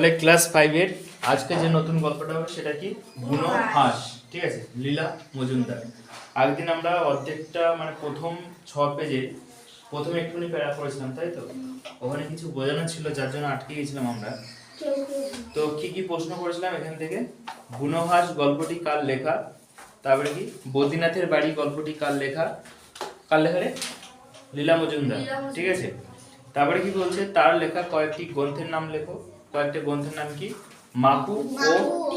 তাহলে ক্লাস ফাইভের আজকে যে নতুন গল্পটা হবে সেটা কি? বুনো হাঁস। ঠিক আছে? লীলা মজুমদার। আগের দিন আমরা অর্ধেকটা মানে প্রথম ছ পেজে প্রথমে একটুখানি প্যারা করেছিলাম তাই তো? ওখানে কিছু বোঝানো ছিল যার জন্য আটকে গেছিলাম আমরা। তো কি কি প্রশ্ন করেছিলাম এখান থেকে? বুনো হাঁস গল্পটি কার লেখা? তারপরে কি? বদ্রীনাথের বাড়ি গল্পটি কার লেখা? কার লেখা রে? লীলা মজুমদার। ঠিক আছে? তারপরে কি বলছে? তার লেখা কয়েকটি গ্রন্থের নাম লেখো। কয়েকটা গ্রন্থের নাম কি? মাকু ও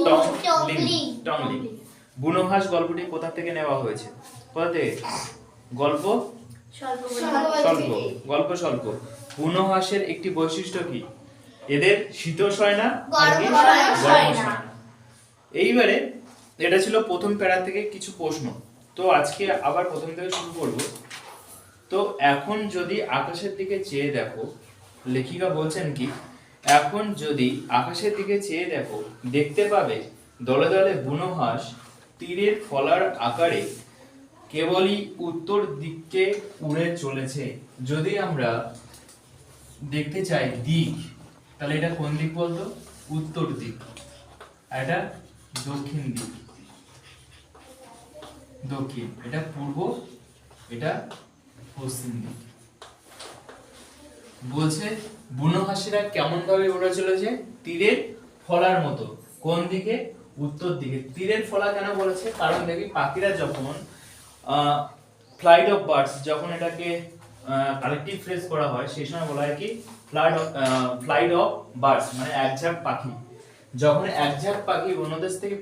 টংলিং। টংলিং। টংলিং। বুনো হাঁস গল্পটি কোথা থেকে নেওয়া হয়েছে? কোথা থেকে? গল্প? স্বল্প। স্বল্প। গল্প স্বল্প। বুনো হাঁসের একটি বৈশিষ্ট্য কি? এদের। গরমও সয় না। এইবারে এটা ছিল প্রথম প্যারা থেকে কিছু প্রশ্ন। তো আজকে আবার প্রথম থেকে শুরু করব। তো এখন যদি আকাশের দিকে চেয়ে দেখো লেখিকা বলছেন কি এখন যদি আকাশের দিকে চেয়ে দেখো, দেখতে পাবে দলে দলে বুনো হাঁস, তীরের ফলার আকারে কেবলই উত্তর দিককে উড়ে চলেছে। যদি আমরা দেখতে চাই দিক, তাহলে এটা কোন দিক বলতো? উত্তর দিক। এটা দক্ষিণ দিক। দক্ষিণ, এটা পূর্ব, এটা পশ্চিম দিক। বলছে, বুনো হাসিরা কেমন ভাবে উড়ে চলেছে? তীরের ফলার মতো। কোন দিকে? উত্তর দিকে। তীরের ফলা কেন বলেছে? কারণ দেখি পাখিরা যখন ফ্লাইট অফ বার্ডস যখন এটাকে কালেকটিভ ফ্রেজ করা হয়, সেই সময় বলা হয় কি? ফ্লাইট ফ্লাইট অফ বার্ডস মানে একঝাঁক পাখি। যখন একঝাঁক পাখি অন্য দেশ থেকে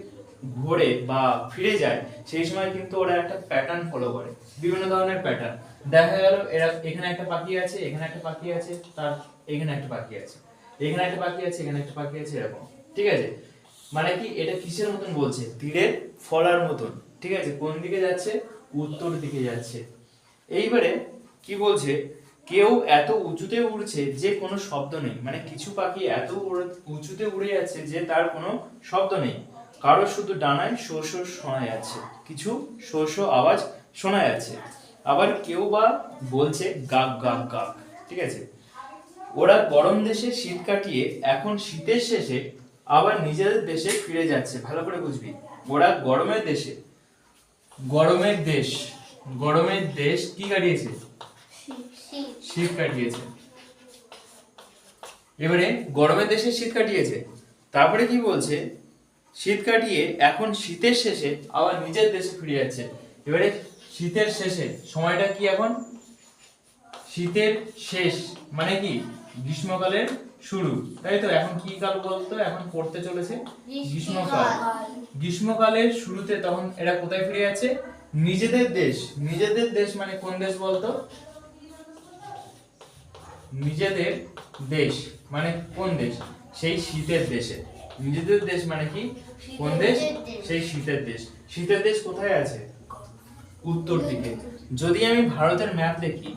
ঘোরে বা ফিরে যায়, সেই সময় কিন্তু ওরা একটা প্যাটার্ন ফলো করে। বিভিন্ন ধরনের প্যাটার্ন দেখা গেল, এরা এখানে একটা পাখি আছে, এখানে একটা পাখি আছে, তার এখানে একটা পাখি আছে। এখানে একটা পাখি আছে, এখানে একটা পাখি আছে, এরকম। ঠিক আছে? মানে কি এটা কিসের মতন বলছে? তীরের ফলার মতন। ঠিক আছে? কোন দিকে যাচ্ছে? উত্তর দিকে যাচ্ছে। এইবারে কি বলছে? কেউ এত উঁচুতে উড়ছে যে কোনো শব্দ নেই। মানে কিছু পাখি এত উঁচুতে উড়ে যাচ্ছে যে তার কোনো শব্দ নেই। কারও শুধু ডানায় শো শো শোনা যাচ্ছে। কিছু শো শো আওয়াজ শোনা যাচ্ছে। আবার কেউ বা বলছে গাক গাক গাক, ঠিক আছে? ওরা গরম দেশে শীত কাটিয়ে এখন শীতের শেষে আবার নিজেদের দেশে ফিরে যাচ্ছে, ভালো করে বুঝবি। ওরা গরমের দেশে, গরমের দেশ গরমের দেশ কি কাটিয়েছে? শীত কাটিয়েছে। এবারে গরমের দেশে শীত কাটিয়েছে, তারপরে কি বলছে? শীত কাটিয়ে এখন শীতের শেষে আবার নিজের দেশে ফিরে যাচ্ছে। এবারে শীতের শেষে সময়টা কি এখন? শীতের শেষ মানে কি? গ্রীষ্মকালের শুরু। তাই তো? এখন কি কাল বলতো? এখন পড়তে চলেছে গ্রীষ্মকাল। গ্রীষ্মকালের শুরুতে তখন এরা কোথায় ফিরে যাচ্ছে নিজেদের দেশ। নিজেদের দেশ মানে কোন দেশ বলতো? নিজেদের দেশ। মানে কোন দেশ? সেই শীতের দেশে। নিজেদের দেশ মানে কি? কোন দেশ? দেশ। সেই শীতের দেশ। শীতের দেশ কোথায় আছে? উত্তর দিকে। যদি আমি ভারতের ম্যাপ দেখি।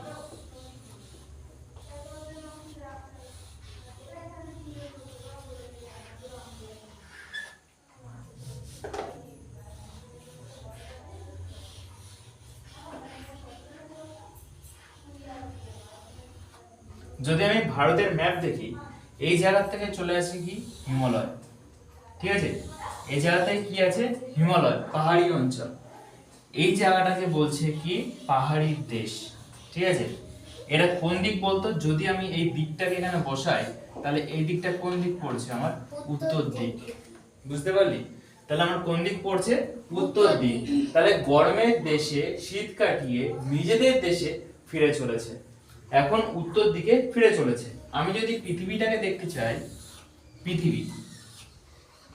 যদি আমি ভারতের ম্যাপ দেখি, এই জায়গা থেকে চলে আসে কি? হিমালয়। ঠিক আছে? এই জায়গাটায় কি আছে? হিমালয়, পাহাড়ি অঞ্চল। এই জায়গাটাকে বলছে কি? পাহাড়ি দেশ। ঠিক আছে? এটা কোন দিক বলতো? যদি আমি এই দিকটাকে এখানে বসাই, তাহলে এই দিকটা কোন দিক পড়ছে আমার? উত্তর দিক। বুঝতে পারলি? তাহলে আমার কোন দিক পড়ছে? উত্তর দিক। তাহলে গরমের দেশে শীত কাটিয়ে নিজেদের দেশে ফিরে চলেছে। এখন উত্তর দিকে ফিরে চলেছে। আমি যদি পৃথিবীটাকে দেখতে চাই, পৃথিবী।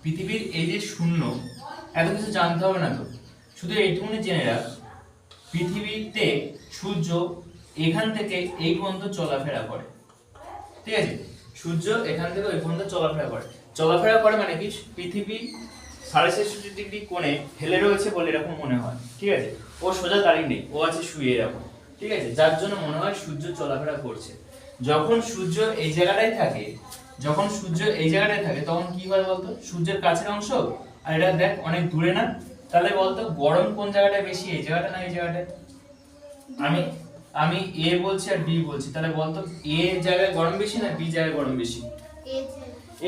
পৃথিবীর এই যে শূন্য, এত কিছু জানতে হবে না তো। শুধু এইটুকুনি জেনে রাখ, পৃথিবীতে সূর্য এখান থেকে এই পর্যন্ত চলাফেরা করে। ঠিক আছে? সূর্য এখান থেকে ওই পর্যন্ত চলাফেরা করে। চলাফেরা করে মানে কি? পৃথিবী সাড়ে ছেষট্টি ডিগ্রি কোণে হেলে রয়েছে বলে এরকম মনে হয়। ঠিক আছে? ও সোজা দাঁড়িয়ে নেই, ও আছে শুয়ে এরকম। ঠিক আছে? যার জন্য মনে হয় সূর্য চলাফেরা করছে। যখন সূর্য এই জায়গাটায় থাকে, যখন সূর্য এই জায়গাটায় থাকে, তখন কি হয় বলতো? সূর্যের কাছের অংশ, আর এটা দেখ অনেক দূরে না? তাহলে বলতো গরম কোন জায়গাটায় বেশি এই জায়গাটা না এই জায়গাটায় আমি আমি এ বলছি আর বি বলছি তাহলে বলতো এ জায়গায় গরম বেশি না বি জায়গায় গরম বেশি?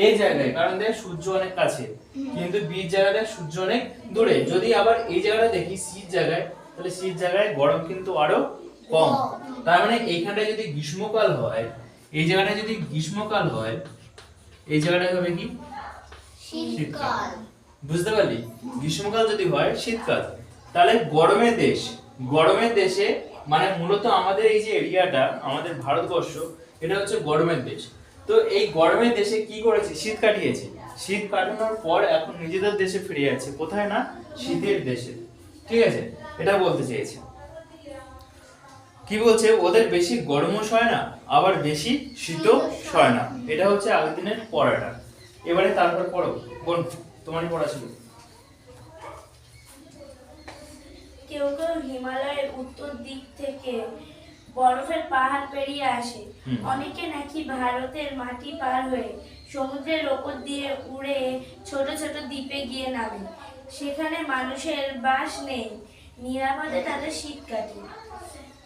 এই জায়গায়। কারণ দেখ সূর্য অনেক কাছে কিন্তু বির জায়গাটা সূর্য অনেক দূরে। যদি আবার এই জায়গাটা দেখি শীত জায়গায় তাহলে শীত জায়গায় গরম কিন্তু আরও কম। তার মানে এইখানটায় যদি গ্রীষ্মকাল হয় এই জায়গাটা যদি গ্রীষ্মকাল হয় এই জায়গাটা হবে কি? শীতকাল। বুঝতে পারলি? গ্রীষ্মকাল যদি হয়, শীতকাল। তাহলে গরমের দেশ। গরমের দেশে মানে মূলত আমাদের এই যে এরিয়াটা, আমাদের ভারতবর্ষ, এটা হচ্ছে গরমের দেশ। তো এই গরমের দেশে কি করেছে? শীত কাটিয়েছে। শীত কাটানোর পর এখন নিজেদের দেশে ফিরে যাচ্ছে। কোথায় না? শীতের দেশে। ঠিক আছে? এটা বলতে চেয়েছে। কি বলছে? ওদের বেশি গরমও সয় না, আবার বেশি শীতও সয় না। এটা হচ্ছে আগের দিনের পড়াটা। এবারে তারপর পড়ো। বোন তোমারই পড়া ছিল? কেউ কেউ হিমালয়ের উত্তর দিক থেকে বরফের পাহাড় পেরিয়ে আসে। অনেকে নাকি ভারতের মাটি পার হয়ে সমুদ্রের ওপর দিয়ে উড়ে ছোট ছোট দ্বীপে গিয়ে নামে। সেখানে মানুষের বাস নেই নিরাপদে তাদের শীত কাটে।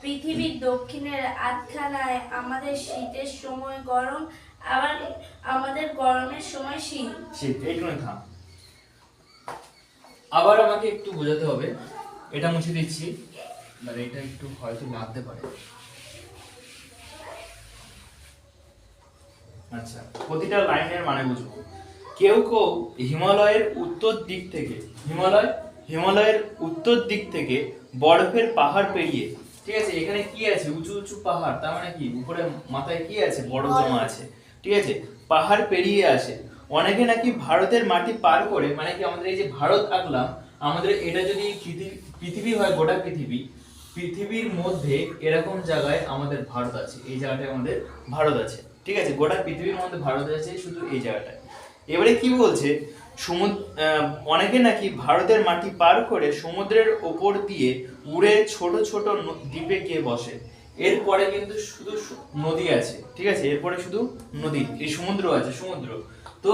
পৃথিবীর দক্ষিণের আধখানায় আমাদের শীতের সময় গরম আবার আমাদের গরমের সময় শীত। শীত এইটুকু থাম। আবার আমাকে একটু বোঝাতে হবে। এটা মুছে দিচ্ছি। মানে এটা একটু হয়তো লাগতে পারে। আচ্ছা প্রতিটা লাইনের মানে বুঝব। কেউ কেউ হিমালয়ের উত্তর দিক থেকে, হিমালয়, হিমালয়ের উত্তর দিক থেকে বরফের পাহাড় পেরিয়ে, ঠিক আছে, এখানে কি আছে? উঁচু উঁচু পাহাড়, তার মানে কি? উপরে মাথায় কি আছে? বরফ জমা আছে। ঠিক আছে, পাহাড় পেরিয়ে আসে। অনেকে নাকি ভারতের মাটি পার করে মানে কি আমাদের এই যে ভারত আঁকলাম আমাদের এটা যদি পৃথিবী হয়, গোটা পৃথিবী, পৃথিবীর মধ্যে এরকম জায়গায় আমাদের ভারত আছে, এই জায়গাটায় আমাদের ভারত আছে, ঠিক আছে? গোটা পৃথিবীর মধ্যে ভারত আছে শুধু এই জায়গাটায়। এবারে কি বলছে? সমুদ্র অনেকে নাকি ভারতের মাটি পার করে সমুদ্রের ওপর দিয়ে উড়ে ছোট ছোট দ্বীপে গিয়ে বসে। এরপরে কিন্তু শুধু নদী আছে, ঠিক আছে? এরপরে শুধু নদী, এই সমুদ্র আছে, সমুদ্র। তো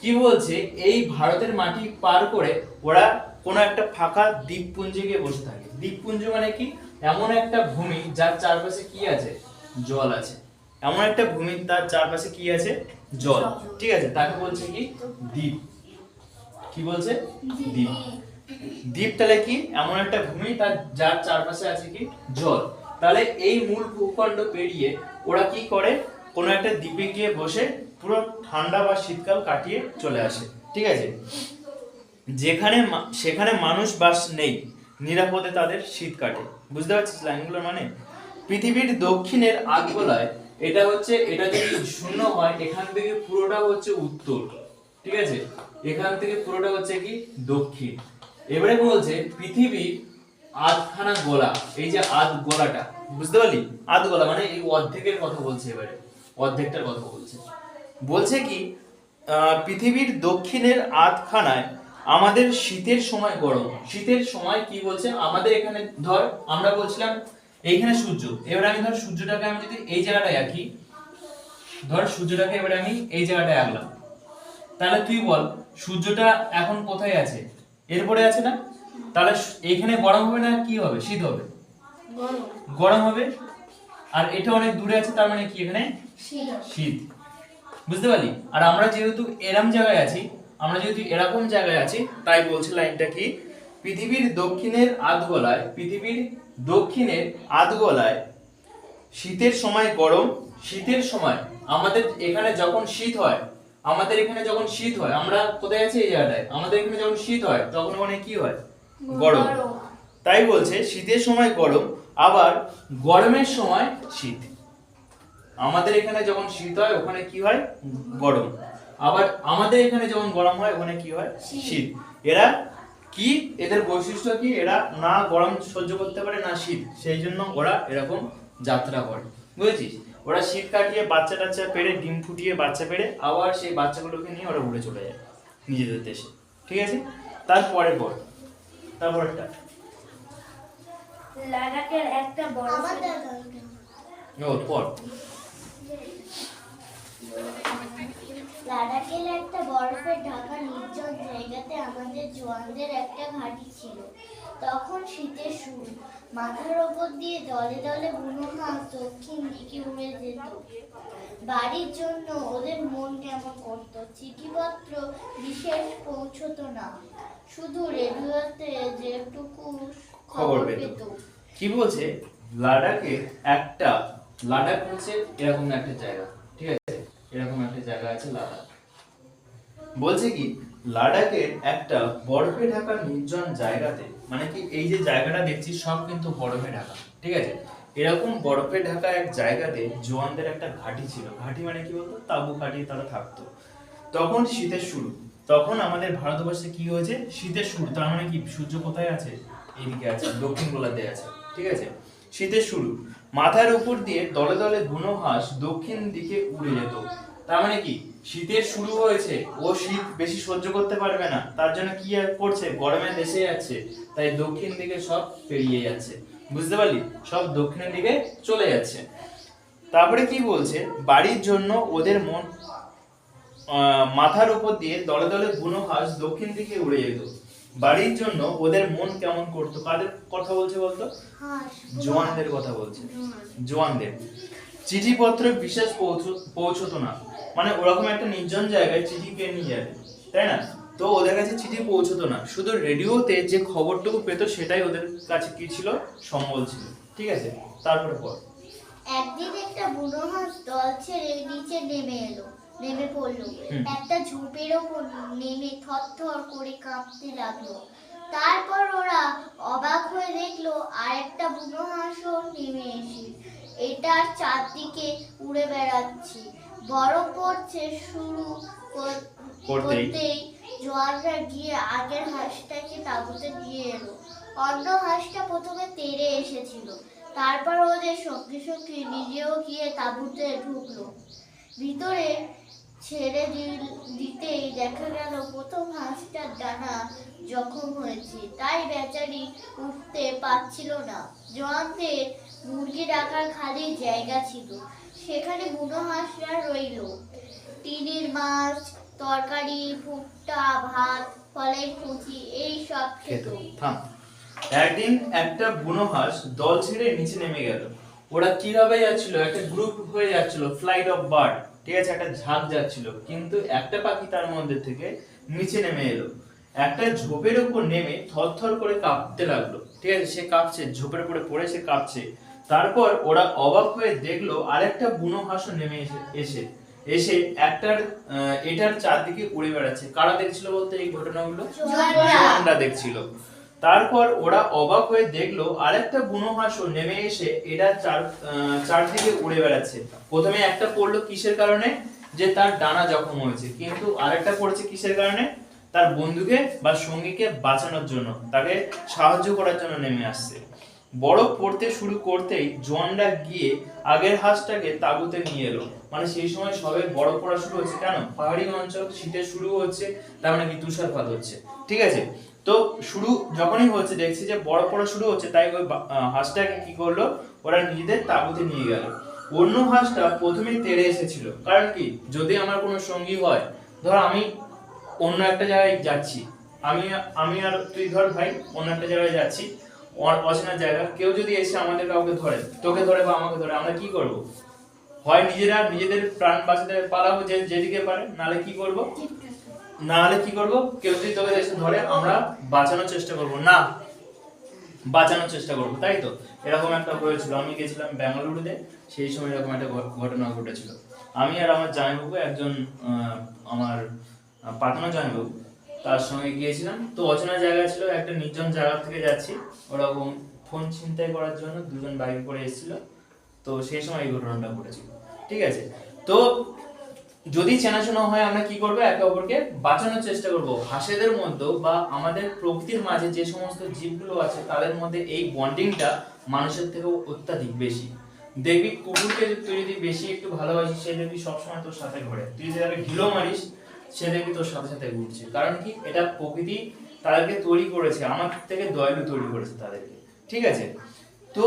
কি বলছে? এই ভারতের মাটি পার করে ওরা কোনো একটা ফাঁকা দ্বীপপুঞ্জে গিয়ে বসে থাকে। দ্বীপপুঞ্জ মানে কি? এমন একটা ভূমি যার চারপাশে কি আছে? জল আছে। এমন একটা ভূমি তার চারপাশে কি আছে? জল। ঠিক আছে তাকে বলছে কি? দ্বীপ। কি বলছে? দ্বীপ। দ্বীপ তাহলে কি? এমন একটা ভূমি তার যার চারপাশে আছে কি? জল। তাহলে এই মূল ভূখণ্ড পেরিয়ে ওরা কি করে? কোনো একটা দ্বীপে গিয়ে বসে পুরো ঠান্ডা বা শীতকাল কাটিয়ে চলে আসে। ঠিক আছে? যেখানে সেখানে মানুষ বাস নেই, নিরাপদে তাদের শীত কাটে। বুঝতে পারছিস লাইনগুলোর মানে? পৃথিবীর দক্ষিণের আধগোলায় এটা হচ্ছে, এটা যদি শূন্য হয়, এখান থেকে পুরোটা হচ্ছে উত্তর। ঠিক আছে? এখান থেকে পুরোটা হচ্ছে কি? দক্ষিণ। এবারে বলছে পৃথিবীর আধখানা গোলা, এই যে আধ গোলাটা বুঝতে পারলি? আধ গোলা মানে এই অর্ধেকের কথা বলছে এবারে। অর্ধেকটার কথা বলছে। বলছে কি পৃথিবীর দক্ষিণের আধখানায় আমাদের শীতের সময় গরম। শীতের সময় কি বলছে? আমাদের এখানে ধর আমরা বলছিলাম এইখানে সূর্য। এবার আমি ধর সূর্যটাকে আমি যদি এই জায়গাটায় আঁকি ধর সূর্যটাকে এবারে আমি এই জায়গাটায় আঁকলাম। তাহলে তুই বল সূর্যটা এখন কোথায় আছে? এরপরে আছে না? তাহলে এইখানে গরম হবে না কি হবে? শীত হবে? গরম। হবে? আর এটা অনেক দূরে আছে তার মানে কি এখানে? শীত। বুঝতে পারলি? আর আমরা যেহেতু এরম জায়গায় আছি আমরা যেহেতু এরকম জায়গায় আছি তাই বলছে লাইনটা কি? পৃথিবীর দক্ষিণের আধগোলায় পৃথিবীর দক্ষিণের আধগোলায় শীতের সময় গরম শীতের সময় আমাদের এখানে যখন শীত হয় আমাদের এখানে যখন শীত হয় আমরা কোথায় আছি এই জায়গাটায়? আমাদের এখানে যখন শীত হয় তখন ওখানে কি হয়? গরম। তাই বলছে শীতের সময় গরম আবার গরমের সময় শীত। আমাদের এখানে যখন শীত হয় ওখানে কি হয়? গরম। আবার আমাদের এখানে যখন গরম হয় ওখানে কি হয়? শীত। এরা কি? এদের বৈশিষ্ট্য কি? এরা না গরম সহ্য করতে পারে না শীত। সেই জন্য ওরা এরকম যাত্রা করে। বুঝেছিস? ওরা শীত কাটিয়ে বাচ্চা টাচ্চা পেড়ে ডিম ফুটিয়ে বাচ্চা পেড়ে আবার সেই বাচ্চাগুলোকে নিয়ে ওরা উড়ে চলে যায় নিজেদের দেশে। ঠিক আছে? তারপরে পর তারপরটা লাদাখের একটা বড় ও পর লাদাখের একটা বরফের ঢাকা নির্জন জায়গাতে আমাদের জোয়ানদের একটা ঘাঁটি ছিল। তখন শীতের শুরু। মাথার ওপর দিয়ে দলে দলে বুনো হাঁস দক্ষিণ দিকে উড়ে যেত। বাড়ির জন্য ওদের মন কেমন করতো চিঠিপত্র বিশেষ পৌঁছতো না। শুধু রেডিওতে যেটুকু খবর পেত। কি বলছে? লাদাখে একটা লাদাখ হচ্ছে এরকম একটা জায়গা, ঠিক আছে? এরকম একটা জায়গা আছে লাদাখ বলছে কি লাদাখের একটা বরফে ঢাকা নির্জন জায়গাতে মানে কি এই যে জায়গাটা দেখছি সব কিন্তু বরফে ঢাকা, ঠিক আছে? এরকম বরফে ঢাকা এক জায়গাতে জোয়ানদের একটা ঘাঁটি ছিল। ঘাঁটি মানে কি বলতো? তাবু খাটিয়ে তারা থাকতো। তখন শীতের শুরু। তখন আমাদের ভারতবর্ষে কি হয়েছে? শীতের শুরু। তার মানে কি? সূর্য কোথায় আছে? এদিকে আছে, দক্ষিণ গোলার্ধে আছে, ঠিক আছে? শীতের শুরু। মাথার উপর দিয়ে দলে দলে বুনো হাঁস দক্ষিণ দিকে উড়ে যেত। তার মানে কি? শীতের শুরু হয়েছে ও শীত বেশি সহ্য করতে পারবে না। তার জন্য কি আর করছে? গরমে দেশে যাচ্ছে। তাই দক্ষিণ দিকে সব পেরিয়ে যাচ্ছে। বুঝতে পারলি? সব দক্ষিণের দিকে চলে যাচ্ছে। তারপরে কি বলছে? বাড়ির জন্য ওদের মন মাথার উপর দিয়ে দলে দলে বুনো হাঁস দক্ষিণ দিকে উড়ে যেত। বাড়ির জন্য ওদের মন কেমন করতো? কাদের কথা বলছে বলতো? জোয়ানদের কথা বলছে। জোয়ানদের। চিঠিপত্র বিশেষ পৌঁছতো না। মানে ওরকম একটা নির্জন জায়গায় চিঠি কে নিয়ে যাবে তাই না? তো ওদের কাছে চিঠি পৌঁছতো না। শুধু রেডিওতে যে খবরটুকু পেত সেটাই ওদের কাছে কি ছিল? সম্বল ছিল। ঠিক আছে? তারপরে পর। একদিন একটা বুনো হাঁস দল ছেড়ে নিচে নেমে এলো। নেমে পড়ল। একটা ঝোপের ওপর নেমে থরথর করে কাঁপতে লাগল। তারপর ওরা অবাক হয়ে দেখল আরেকটা বুনো হাঁসও নেমে এসে এটার চারদিকে উড়ে বেড়াচ্ছে। বরফ পড়ছে শুরু কর- করতেই। করতেই। গিয়ে আগের হাঁসটাকে তাঁবুতে দিয়ে এলো। অন্য হাঁসটা প্রথমে তেড়ে এসেছিল। তারপর ওদের সঙ্গে সঙ্গে নিজেও গিয়ে তাঁবুতে ঢুকলো। ভিতরে ছেড়ে দিতেই দেখা গেল প্রথম হাঁসটার ডানা জখম হয়েছে। তাই বেচারি উঠতে পারছিল না। জোয়ানদের মুরগি রাখার খালি জায়গা ছিল। সেখানে বুনো হাঁসরা রইল। টিনের মাছ, তরকারি, ভুট্টা, ভাত, ফলের কুচি, এই সব খেত। একদিন একটা বুনো হাঁস দল ছেড়ে নিচে নেমে গেল। ওরা কীভাবে যাচ্ছিল? একটা গ্রুপ হয়ে যাচ্ছিল ফ্লাইট অফ বার্ড ঠিক আছে? একটা ঝাঁক যাচ্ছিল। কিন্তু একটা পাখি তার মধ্যে থেকে নিচে নেমে এলো। একটা ঝোপের উপর নেমে থরথর করে কাঁপতে লাগল। ঠিক আছে? সে কাঁপছে ঝোপের উপরে পড়ে সে কাঁপছে। তারপর ওরা অবাক হয়ে দেখল আরেকটা বুনো হাঁসও নেমে এসে এসে এসে একটার এটার চারদিকে উড়ে বেড়াচ্ছে। কারা দেখছিল বলতে এই ঘটনাগুলো? দেখছিল। তারপর ওরা অবাক হয়ে দেখল, আরেকটা বুনো হাঁসও নেমে এসে এটা চার চারদিকে উড়ে বেড়াচ্ছে। প্রথমে একটা পড়ল কিসের কারণে? যে তার ডানা জখম হয়েছে। কিন্তু আরেকটা পড়েছে কিসের কারণে? তার বন্ধুকে বা সঙ্গীকে বাঁচানোর জন্য, তাকে সাহায্য করার জন্য নেমে আসছে। বরফ পড়তে শুরু করতেই জোয়ানরা গিয়ে আগের হাঁসটাকে তাঁবুতে নিয়ে এলো। মানে সেই সময় সবে বরফ পড়া শুরু হচ্ছে। কেন? পাহাড়ি অঞ্চল, শীতের শুরু হচ্ছে, তার মানে কি তুষারপাত হচ্ছে। ঠিক আছে? তো শুরু যখনই হচ্ছে, দেখছি যে বড় পড়া শুরু হচ্ছে, তাই ওই হাঁসটাকে কি করল? ওরা নিজেদের তাঁবুতে নিয়ে গেল। অন্য হাঁসটা প্রথমেই তেড়ে এসেছিল। কারণ কি? যদি আমার কোনো সঙ্গী হয়, ধর আমি অন্য একটা জায়গায় যাচ্ছি। আমি আমি আর তুই ধর ভাই, অন্য একটা জায়গায় যাচ্ছি। অচেনা জায়গা। কেউ যদি এসে আমাদের কাউকে ধরে, তোকে ধরে বা আমাকে ধরে, আমরা কি করব? হয় নিজেরা নিজেদের প্রাণ বাঁচাতে পালাবো যে, যেদিকে পারে নালে কি করব? না হলে কি করব? কেউ যদি তোকে এসে ধরে, আমরা বাঁচানোর চেষ্টা করব। না, বাঁচানোর চেষ্টা করব, তাই তো? এরকম একটা হয়েছিল আমি গেছিলাম বেঙ্গালুরুতে সেই সময় এরকম একটা ঘটনা ঘটেছিল। আমি আর আমার জামাইবাবু, একজন আমার পাঠানো জামাইবাবু, তার সঙ্গে গিয়েছিলাম। তো অচেনা জায়গা ছিল, একটা নির্জন জায়গা থেকে যাচ্ছি। ওরকম ফোন ছিনতাই করার জন্য দুজন বাইক করে এসেছিল। তো সেই সময় এই ঘটনাটা ঘটেছিল। ঠিক আছে? তো যদি চেনাশোনা হয় আমরা কি করব? একে অপরকে বাঁচানোর চেষ্টা করব। হাঁসেদের মধ্যে বা আমাদের প্রকৃতির মাঝে যে সমস্ত জীবগুলো আছে, তাদের মধ্যে এই বন্ডিংটা মানুষের থেকেও অত্যাধিক বেশি। দেখবি কুকুরকে তুই যদি বেশি একটু ভালোবাসিস, সে দেখবি সবসময় তোর সাথে ঘোরে। তুই যদি তাকে ঢিলো মারিস, সে দেখবি তোর সাথে সাথে ঘুরছে। কারণ কি? এটা প্রকৃতি তাদেরকে তৈরি করেছে, আমার থেকে দয়ালু তৈরি করেছে তাদেরকে। ঠিক আছে? তো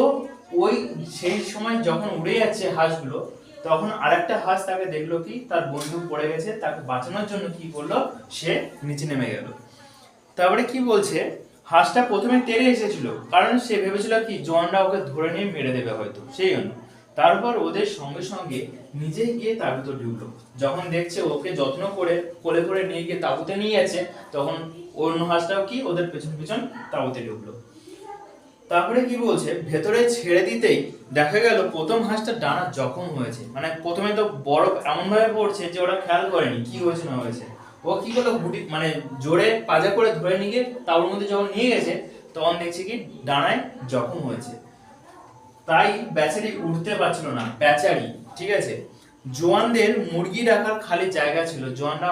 ওই সেই সময় যখন উড়ে যাচ্ছে হাঁসগুলো তখন আরেকটা হাঁস তাকে দেখল কি, তার বন্ধু পড়ে গেছে, তাকে বাঁচানোর জন্য কি করল, সে নিচে নেমে গেল। তারপরে কি বলছে, হাঁসটা প্রথমে তেড়ে এসেছিল, কারণ সে ভেবেছিল কি, জোয়ানরা ওকে ধরে নিয়ে মেরে দেবে হয়তো, সেই জন্য। তারপর ওদের সঙ্গে সঙ্গে নিজেই গিয়ে তাঁবুতে ঢুকলো। যখন দেখছে ওকে যত্ন করে, কোলে করে নিয়ে গিয়ে তাঁবুতে নিয়ে গেছে, তখন অন্য হাঁসটাও কি, ওদের পেছন পেছন তাঁবুতে ঢুকলো। তারপরে কি বলছে? ভেতরে ছেড়ে দিতেই দেখা গেল প্রথম হাঁসটা ডানা জখম হয়েছে। মানে প্রথমে তো বরফ এমন ভাবে পড়ছে যে ওরা খেয়াল করেনি কি হয়েছে না হয়েছে। ও কি করল? গুটি মানে জোরে পাজা করে ধরে নিয়ে তার মধ্যে যখন নিয়ে গেছে, তখন দেখছি কি ডানায় জখম হয়েছে। তাই বেচারি উঠতে পারছিল না, বেচারি, ঠিক আছে? জোয়ানদের মুরগি রাখার খালি জায়গা ছিল। জোয়ানরা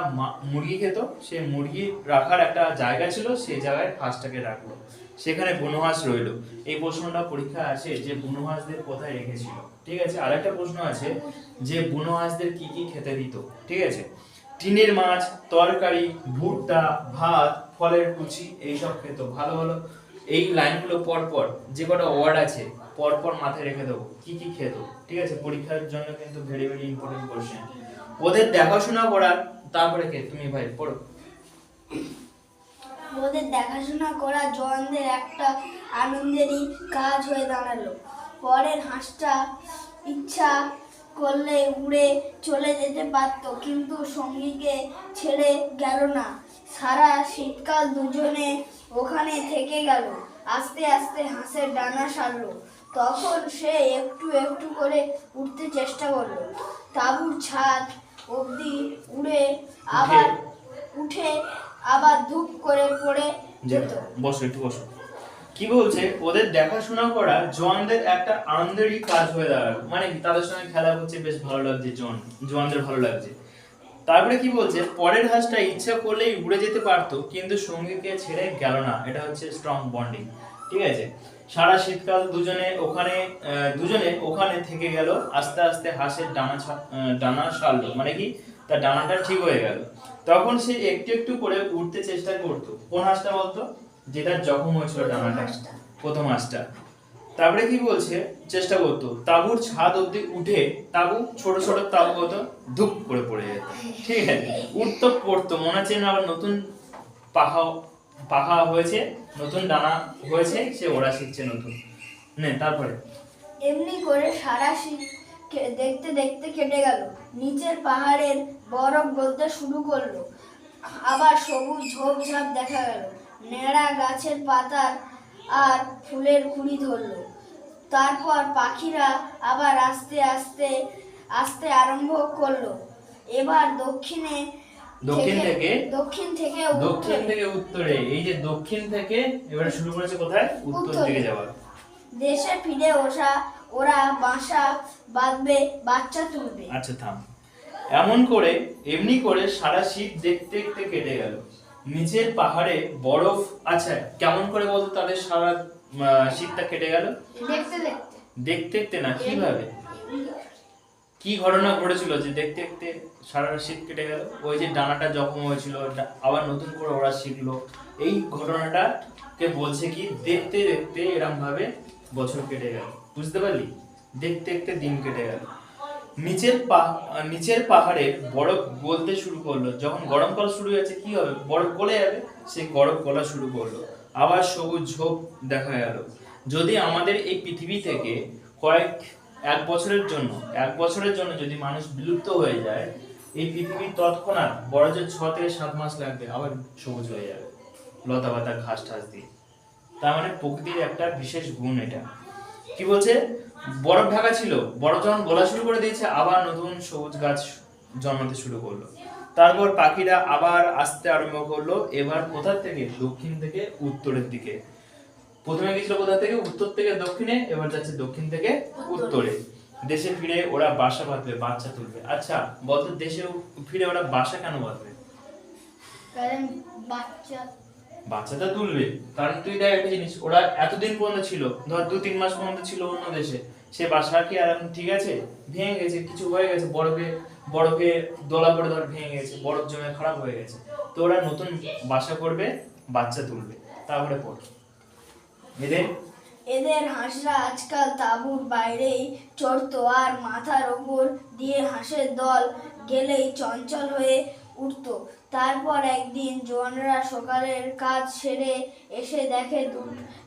মুরগি খেত সেই মুরগি রাখার একটা জায়গা ছিল সেই জায়গায় হাঁসটাকে রাখল। সেখানে বনহাঁস রইল। এই প্রশ্নটা পরীক্ষা আসে যে বনহাঁসদের কোথায় রেখেছিল। ঠিক আছে? আরেকটা প্রশ্ন আছে যে বনহাঁসদের কি কি খেতে দিত? ঠিক আছে? টিনের মাছ, তরকারি, ভুট্টা, ভাত, ফলের কুচি এইসব খেত। ভালো ভালো এই লাইনগুলো পর পর যে কটা ওয়ার্ড আছে পর পর মাথায় রেখে দেবো। কি কি খেত? ঠিক আছে? পরীক্ষার জন্য কিন্তু ভেরি ভেরি ইম্পর্টেন্ট কোশ্চেন ওদের দেখাশোনা করা তারপরে কে? তুমি ভাই, পড়ো। ওদের দেখাশোনা করা জওয়ানদের একটা আনন্দেরই কাজ হয়ে দাঁড়াল। পরের হাঁসটা ইচ্ছা করলে উড়ে চলে যেতে পারতো কিন্তু সঙ্গীকে ছেড়ে গেল না। সারা শীতকাল দুজনে ওখানে থেকে গেল। আস্তে আস্তে হাঁসের ডানা সারলো। তখন সে একটু একটু করে উঠতে চেষ্টা করল। তাঁবুর ছাদ অবধি উড়ে আবার উঠে আবার ধূপ করে পড়ে যেত। বসো একটু বসো। কি বলছে? ওদের দেখাশোনা করা জোয়ানদের একটা আনন্দেরই কাজ হয়ে দাঁড়াল। মানে তাদের সঙ্গে খেলা করছে বেশ ভালো লাগছে জোয়ান জোয়ানদের ভালো লাগছে। তারপরে কি বলছে? পরের হাঁসটা ইচ্ছা করলেই উড়ে যেতে পারতো কিন্তু সঙ্গীকে ছেড়ে গেল না। এটা হচ্ছে স্ট্রং বন্ডিং ঠিক আছে? সারা শীতকাল দুজনে ওখানে দুজনে ওখানে থেকে গেল আস্তে আস্তে হাঁসের ডানা ডানা সারলো। মানে কি? তার ডানাটা ঠিক হয়ে গেল। তখন সে একটু একটু করে উঠতে চেষ্টা করতো। কোন হাঁসটা বলতো? যেটা জখম হয়েছিল ডানাটা। প্রথম হাঁসটা। তারপরে কি বলছে? চেষ্টা করতো। তাঁবুর ছাদ অব্দি উঠে তাঁবু ছোট ছোট তাঁবু হতো ধুপ করে পড়ে যেত। ঠিক আছে? উঠতো পড়তো মনে হচ্ছে না আবার নতুন পাহা পাহা হয়েছে নতুন ডানা হয়েছে সে ওরা শিখছে নতুন। নে তারপরে। এমনি করে সারা শীত দেখতে দেখতে কেটে গেল। নিচের পাহাড়ের বরফ গলতে শুরু করল। আবার সবুজ ঝোপঝাপ দেখা গেল। নেড়া গাছের পাতার আর ফুলের কুড়ি ধরলো। তারপর পাখিরা আবার আস্তে আস্তে আস্তে আরম্ভ করল। এবার দক্ষিণে দক্ষিণ থেকে দক্ষিণ থেকে দক্ষিণ থেকে উত্তরে। এই যে দক্ষিণ থেকে এবারে শুরু করেছে কোথায়? উত্তর। দিকে যাওয়া। দেশে ফিরে ওঠা ওরা বাসা বাঁধবে বাচ্চা তুলবে। আচ্ছা থাম। এমন করে এমনি করে সারা শীত দেখতে দেখতে কেটে গেল। নিচের পাহাড়ে বরফ আচ্ছা কেমন করে বলতো তাদের সারা শীতটা কেটে গেল? দেখতে দেখতে। দেখতে দেখতে না কীভাবে? কি ঘটনা ঘটেছিল যে দেখতে দেখতে সারা শীত কেটে গেল? ওই যে ডানাটা জখম হয়েছিল আবার নতুন করে ওরা শিখলো। এই ঘটনাটা কে বলছে কি? দেখতে দেখতে এরম ভাবে বছর কেটে গেল। বুঝতে পারলি? দেখতে দেখতে দিন কেটে গেল। নিচের নিচের পাহাড়ে বরফ গলতে শুরু করল। যখন গরমকাল শুরু হয়েছে, কি হবে? বরফ গলে যাবে? সেই বরফ গলা শুরু করল। আবার সবুজ ঝোপ দেখা গেল। যদি আমাদের এই পৃথিবী থেকে কয়েক, এক বছরের জন্য, এক বছরের জন্য যদি মানুষ বিলুপ্ত হয়ে যায়, এই পৃথিবী তৎক্ষণাৎ যে ছ থেকে সাত মাস লাগবে, আবার সবুজ হয়ে যাবে। লতা পাতা ঘাস ঠাস দিয়ে। তার মানে প্রকৃতির একটা বিশেষ গুণ এটা। কি বলছে? বরফ ঢাকা ছিল, বরফ যখন গলা শুরু করে দিয়েছে, আবার নতুন সবুজ গাছ জন্মাতে শুরু করল। তারপর পাখিরা আবার আসতে আরম্ভ করল, এবার কোথা থেকে? দক্ষিণ থেকে উত্তরের দিকে। প্রথমে গেছিল কোথা থেকে? উত্তর থেকে দক্ষিণে, এবার যাচ্ছে দক্ষিণ থেকে উত্তরে। দেশে ফিরে ওরা বাসা বাঁধবে, বাচ্চা তুলবে। আচ্ছা বলতো দেশে ফিরে ওরা বাসা কেন বাঁধবে? বাচ্চা বাচ্চাটা তুলবে। কারণ তুই দেখ একটা জিনিস, ওরা এতদিন পর্যন্ত ছিল, ধর দু তিন মাস পর্যন্ত ছিল অন্য দেশে। সে বাসা কি আর ঠিক আছে? ভেঙে গেছে, কিছু হয়ে গেছে, বরফে বরফে দোলা পড়ে ধর ভেঙে গেছে, বরফ জমে খারাপ হয়ে গেছে। তো ওরা নতুন বাসা করবে, বাচ্চা তুলবে, তারপরে পড় এদের? এদের হাঁসরা আজকাল তাঁবুর বাইরেই চড়তো, আর মাথার ওপর দিয়ে হাঁসের দল গেলেই চঞ্চল হয়ে উঠতো। তারপর একদিন জোয়ানরা সকালের কাজ সেরে এসে দেখে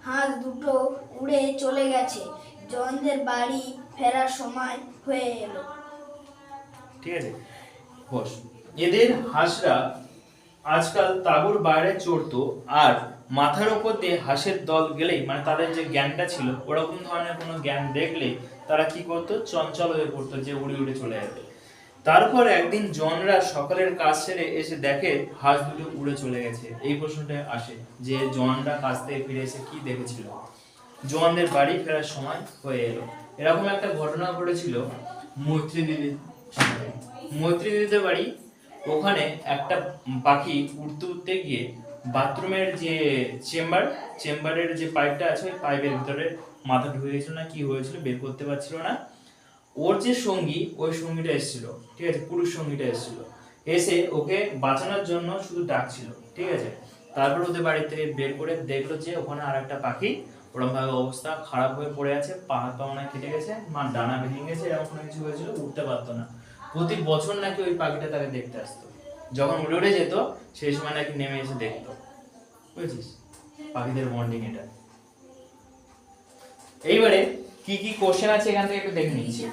হাঁস দুটো উড়ে চলে গেছে। জোয়ানদের বাড়ি ফেরার সময় হয়ে এলো। ঠিক আছে? এদের হাঁসরা আজকাল তাঁবুর বাইরে চড়তো আর মাথার উপর দিয়ে হাঁসের দল গেলেই মানে তাদের যে জ্ঞানটা ছিল, ওরকম ধরনের কোনো জ্ঞান দেখলে তারা কি করতো? চঞ্চল হয়ে পড়তো যে উড়ে উড়ে চলে যাবে তারপর একদিন জনরা সকালের কাজ সেরে এসে দেখে হাঁস দুটো উড়ে চলে গেছে। এই প্রশ্নটা আসে যে জওয়ানরা কাজ থেকে ফিরে এসে কি দেখেছিল? জওয়ানদের বাড়ি ফেরার সময় হয়ে এলো। এরকম একটা ঘটনা ঘটেছিল মৈত্রী দিদির মৈত্রী বাড়ি ওখানে একটা পাখি উড়তে উঠতে গিয়ে বাথরুমের যে চেম্বার, চেম্বারের যে পাইপটা আছে ওই পাইপের ভিতরে মাথা ঢুকে গেছিল না কি হয়েছিল বের করতে পারছিল না। ওর যে সঙ্গী, ওই সঙ্গীটা এসেছিল, ঠিক আছে? পুরুষ সঙ্গীটা এসেছিল। এসে ওকে বাঁচানোর জন্য শুধু ডাকছিল, ঠিক আছে? তারপর ওদের বাড়ি থেকে বের করে দেখল যে ওখানে আর একটা পাখি ওরমভাবে অবস্থা খারাপ হয়ে পড়ে আছে, পা হাত পা মনে কেটে গেছে, মা ডানা ভেঙে গেছে, এরকম কোনো কিছু হয়েছিল, উঠতে পারতো না। প্রতি বছর নাকি ওই পাখিটা তাকে দেখতে আসতো। যখন উড়ে উড়ে যেত, সেই সময় নাকি নেমে এসে দেখতো। বুঝেছিস? পাখিদের বন্ডিং এটা। এইবারে কি কি কোশ্চেন আছে এখান থেকে একটু দেখে নিচ্ছি।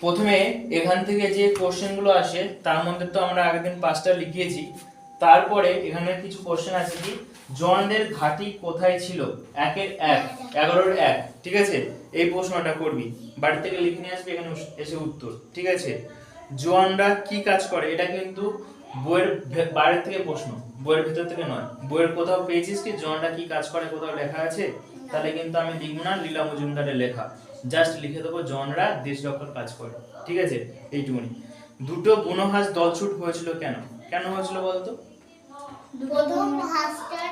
প্রথমে এখান থেকে যে কোশ্চেনগুলো আসে, তার মধ্যে তো আমরা আগের দিন পাঁচটা লিখিয়েছি। তারপরে এখানে কিছু কোশ্চেন আছে কি জনদের ঘাঁটি কোথায় ছিল? একের এক, এগারোর এক, ঠিক আছে? এই প্রশ্নটা করবি। বাড়ি থেকে লিখে নিয়ে আসবি, এখানে এসে উত্তর, ঠিক আছে? জোয়ানরা কি কাজ করে? এটা কিন্তু বইয়ের ভে- বাইরে থেকে প্রশ্ন, বইয়ের ভেতর থেকে নয়। বইয়ের কোথাও পেয়েছিস কি? জোয়ানরা কি কাজ করে? কোথাও লেখা আছে? তাহলে কিন্তু আমি লিখব না, লীলা মজুমদারের লেখা। জাস্ট লিখে দেবো জনরা দেশ রক্ষার কাজ করে। ঠিক আছে? এইটুকুনি। দুটো বুনো হাঁস দলছুট হয়েছিল কেন? কেন হয়েছিল বলতো? প্রথম হাঁসটার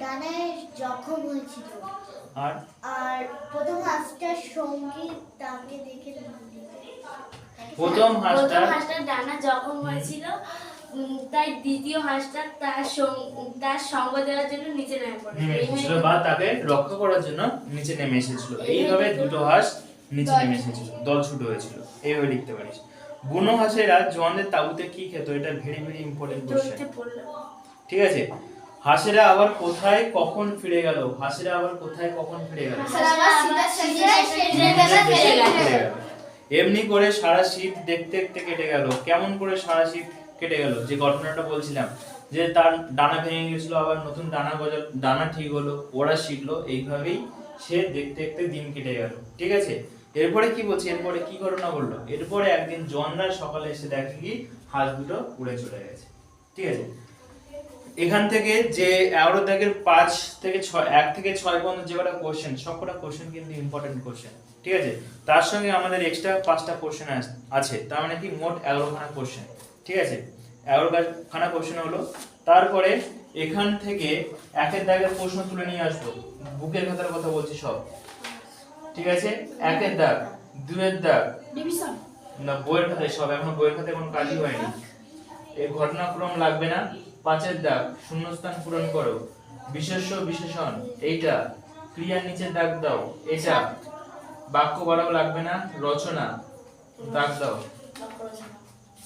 ডানায় জখম হয়েছিল। আর? আর প্রথম হাঁসটার সঙ্গী তাকে দেখে প্রথম হাঁসটা প্রথম হাঁসটার ডানা জখম হয়েছিল। তাই দ্বিতীয় হাঁসটা তার তার সঙ্গ দেওয়ার জন্য নিচে নেমে পড়ে নেমে বা তাকে রক্ষা করার জন্য নিচে নেমে এসেছিল এইভাবে দুটো হাঁস নিচে নেমে এসেছিল দল ছুট হয়েছিল এইভাবে লিখতে পারিস বুনো হাঁসেরা জোয়ানদের তাবুতে কি খেত এটা ভেরি ভেরি ইম্পর্টেন্ট কোশ্চেন ঠিক আছে হাঁসেরা আবার কোথায় কখন ফিরে গেল হাঁসেরা আবার কোথায় কখন। ফিরে গেল। এমনি করে সারা শীত দেখতে দেখতে কেটে গেল কেমন করে সারা শীত কেটে গেল, যে ঘটনাটা বলছিলাম, যে তার ডানা ভেঙে গেছিল, আবার নতুন ডানা গজাল, ডানা ঠিক হলো, ওরা শিখলো, এইভাবেই সে দেখতে দেখতে দিন কেটে গেল, ঠিক আছে? এরপরে কি বলছে? এরপরে কি ঘটনা বলল? এরপরে একদিন জনরা সকালে এসে দেখে কি হাঁস দুটো উড়ে চলে গেছে, ঠিক আছে? এখান থেকে যে এগারো দাগের পাঁচ থেকে ছয়, এক থেকে ছয় পর্যন্ত যে কটা কোশ্চেন সব কটা কোশ্চেন কিন্তু ইম্পর্টেন্ট কোশ্চেন ঠিক আছে? তার সঙ্গে আমাদের এক্সট্রা পাঁচটা কোশ্চেন আছে, তার মানে কি মোট এগারো খানা কোশ্চেন ঠিক আছে? এগারো খানা কোশ্চেন হলো তারপরে এখান থেকে একের দাগের প্রশ্ন তুলে নিয়ে আসব। বুকের খাতার কথা বলছি সব। ঠিক আছে? একের দাগ দুয়ের দাগ। না বইয়ের খাতায় সব এখন বইয়ের খাতায় কোনো কাজই হয়নি। এই ঘটনাক্রম লাগবে না। পাঁচের দাগ শূন্যস্থান পূরণ করো। বিশেষ্য বিশেষণ এইটা। ক্রিয়ার নিচে দাগ দাও এটা। বাক্য বাড়াও লাগবে না রচনা দাগ দাও।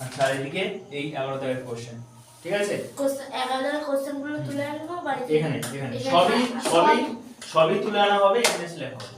আচ্ছা, আর চারিদিকে এই এগারো দাগের কোশ্চেন ঠিক আছে? কোশ্চেনগুলো তুলে আনব বাড়িতে। এখানে এখানে। সবই সবই সবই তুলে আনা হবে এখানে লেখা হবে।